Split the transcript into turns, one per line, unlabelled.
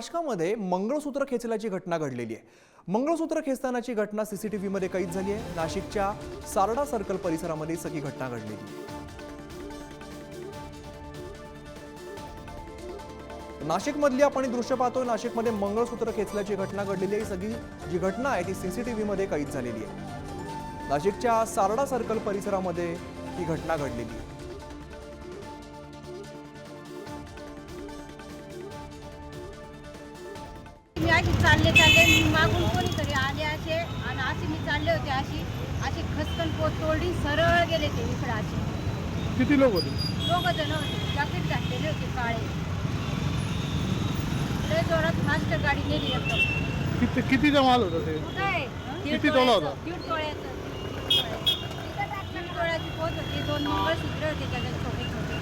नाशकामध्ये मंगळसूत्र खेचल्याची घटना घडलेली आहे. मंगळसूत्र खेचतानाची घटना सीसीटीव्ही मध्ये कैद झाली आहे. नाशिकच्या सारडा सर्कल परिसरामध्ये सगळी घटना घडलेली आहे. नाशिकमधली आपण दृश्य पाहतोय. नाशिकमध्ये मंगळसूत्र खेचल्याची घटना घडलेली आहे. ही सगळी जी घटना आहे ती सीसीटीव्ही मध्ये कैद झालेली आहे. नाशिकच्या सारडा सर्कल परिसरामध्ये ही घटना घडलेली आहे.
मी अशी चालले चालले मी मागून कोणीतरी आले असे आणि असे मी चालले होते अशी अशी खसकन पोत तोडली सरळ गेले ते इकडं असे.
किती लोक होते?
दोघं जण होते जॅकेट घातलेले होते काळे. लय जोरात फास्ट गाडी नेली एकदम.
किती कितीचा माल होता ते? किती तोळा होता?
दीड तोळ्याचं दीड तोळ्याची. पोत होती दोन मंगळसूत्र होते त्याच्यात छोटे छोटे